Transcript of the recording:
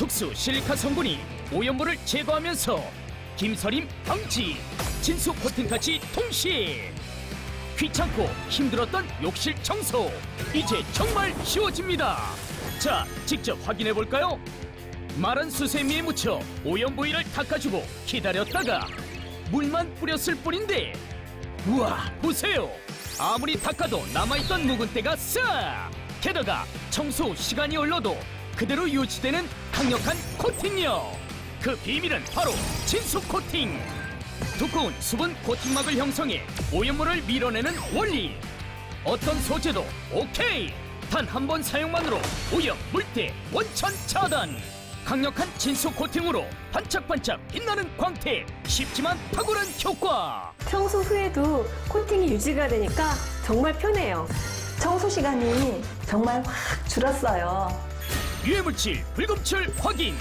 특수 실리카 성분이 오염물을 제거하면서 김서림 방지, 진수 코팅까지 동시에 귀찮고 힘들었던 욕실 청소 이제 정말 쉬워집니다. 자, 직접 확인해 볼까요? 마른 수세미에 묻혀 오염 부위를 닦아주고 기다렸다가 물만 뿌렸을 뿐인데 우와 보세요 아무리 닦아도 남아있던 묵은 때가 싹 게다가 청소 후 시간이 흘러도 그대로 유지되는 강력한 코팅력. 그 비밀은 바로 진수 코팅. 두꺼운 수분 코팅막을 형성해 오염물을 밀어내는 원리. 어떤 소재도 오케이. 단 한 번 사용만으로 오염 물때 원천 차단. 강력한 진수 코팅으로 반짝반짝 빛나는 광택 쉽지만 탁월한 효과. 청소 후에도 코팅이 유지가 되니까 정말 편해요. 청소 시간이 정말 확 줄었어요. 유해물질 불검출 확인